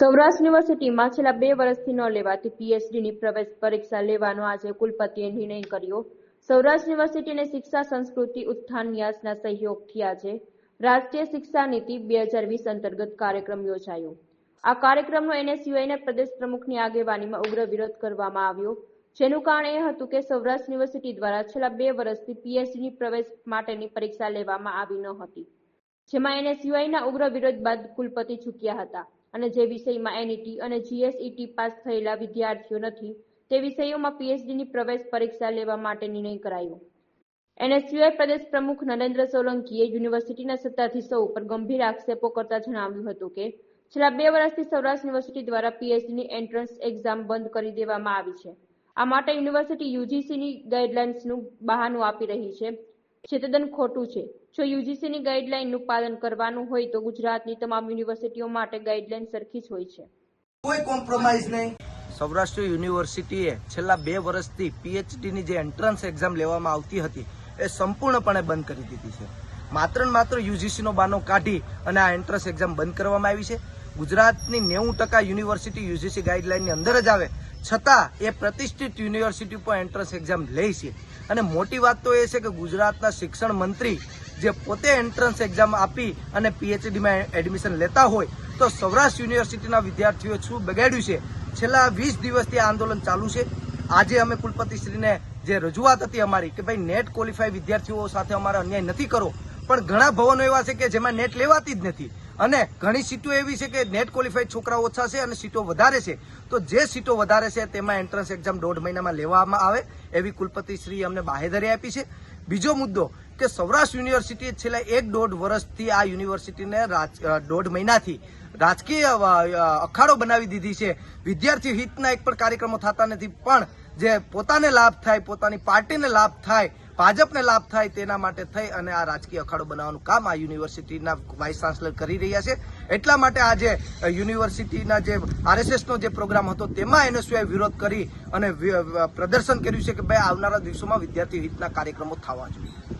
સૌરાષ્ટ્ર યુનિવર્સિટીમાં છેલ્લા બે વર્ષથી ન લેવાતી પીએચડીની પ્રવેશ પરીક્ષા લેવાનો આજે કુલપતિએ નિર્ણય કર્યો. સૌરાષ્ટ્ર યુનિવર્સિટી અને શિક્ષા, સંસ્કૃતિ, ઉત્થાન, ન્યાસના સહયોગથી આજે રાષ્ટ્રીય શિક્ષા નીતિ બે હજાર વીસ અંતર્ગત કાર્યક્રમ યોજાયો. આ કાર્યક્રમનો એનએસયુઆઈના પ્રદેશ પ્રમુખની આગેવાનીમાં ઉગ્ર વિરોધ કરવામાં આવ્યો. જેનું કારણ એ હતું કે સૌરાષ્ટ્ર યુનિવર્સિટી દ્વારા છેલ્લા બે વર્ષથી પીએચડીની પ્રવેશ માટેની પરીક્ષા લેવામાં આવી ન હતી. જેમાં એનએસયુઆઈના ઉગ્ર વિરોધ બાદ કુલપતિ ચૂક્યા હતા. અને જે વિષયમાં એનઈટી અને જીએસઈટી પાસ થયેલા વિદ્યાર્થીઓ નથી, તે વિષયોમાં પીએચડીની પ્રવેશ પરીક્ષા લેવા માટે નિર્ણય કરાયો. એનએસયુઆઈ પ્રદેશ પ્રમુખ નરેન્દ્ર સોલંકીએ યુનિવર્સિટીના સત્તાધીશો ઉપર ગંભીર આક્ષેપો કરતા જણાવ્યું હતું કે, છેલ્લા બે વર્ષથી સૌરાષ્ટ્ર યુનિવર્સિટી દ્વારા પીએચડીની એન્ટ્રન્સ એક્ઝામ બંધ કરી દેવામાં આવી છે. આ માટે યુનિવર્સિટી યુજીસીની ગાઈડલાઇન્સનું બહાનું આપી રહી છે. જે તદ્દન ખોટું છે. જો યુજીસીની ગાઈડલાઇનનું પાલન કરવાનું હોય તો ગુજરાતની તમામ યુનિવર્સિટીઓ માટે ગાઈડલાઇન સરખી જ હોય છે. કોઈ કોમ્પ્રોમાઇઝ નહીં. સૌરાષ્ટ્ર યુનિવર્સિટીએ છેલ્લા બે વર્ષથી પીએચડીની જે એન્ટ્રન્સ એક્ઝામ લેવામાં આવતી હતી એ સંપૂર્ણપણે બંધ કરી દીધી છે. માત્ર ને માત્ર યુજીસીનો બાનો કાઢી અને આ એન્ટ્રન્સ એક્ઝામ બંધ કરવામાં આવી છે. ગુજરાતની નેવું ટકા યુનિવર્સિટી યુજીસી ગાઈડલાઇનની અંદર જ આવે. છતાં એ પ્રતિષ્ઠિત યુનિવર્સિટી પર એન્ટ્રન્સ એક્ઝામ લે છે. અને મોટી વાત તો એ છે કે ગુજરાતના શિક્ષણ મંત્રી જે પોતે એન્ટ્રન્સ એક્ઝામ આપી અને પીએચડીમાં એડમિશન લેતા હોય, તો સૌરાષ્ટ્ર યુનિવર્સિટીના વિદ્યાર્થીઓ શું બગાડ્યું છે? છેલ્લા વીસ દિવસથી આંદોલન ચાલુ છે. આજે અમે કુલપતિશ્રીને જે રજૂઆત હતી અમારી કે ભાઈ નેટ ક્વોલિફાય વિદ્યાર્થીઓ સાથે અમારે અન્યાય નથી કરો, પણ ઘણા ભવનો એવા છે કે જેમાં નેટ લેવાતી જ નથી. અને ઘણી સીટો એવી છે કે નેટ ક્વોલિફાઈડ છોકરાઓ ઓછા છે અને સીટો વધારે છે. તો જે સીટો વધારે છે તેમાં એન્ટ્રન્સ એક્ઝામ દોઢ મહિનામાં લેવામાં આવે એવી કુલપતિશ્રી અમને બાહેધરી આપી છે. બીજો મુદ્દો કે સૌરાષ્ટ્ર યુનિવર્સિટી છેલ્લા એક દોઢ વર્ષથી આ યુનિવર્સિટીને દોઢ મહિનાથી રાજકીય અખાડો બનાવી દીધી છે. વિદ્યાર્થી હિતના એક પણ કાર્યક્રમો થતા નથી. પણ જે પોતાને લાભ થાય, પોતાની પાર્ટીને લાભ થાય ભાજપને લાભ થાય તેના માટે થઈ અને આ રાજકીય અખાડો બનાવવાનું કામ આ યુનિવર્સિટીના વાઇસ ચાન્સલર કરી રહ્યા છે. એટલા માટે આજે યુનિવર્સિટીના જે આરએસએસનો જે પ્રોગ્રામ હતો તેમાં એનએસયુઆઈ વિરોધ કરી અને પ્રદર્શન કર્યું છે કે ભાઈ આવનારા દિવસોમાં વિદ્યાર્થી હિતના કાર્યક્રમો થવા જોઈએ.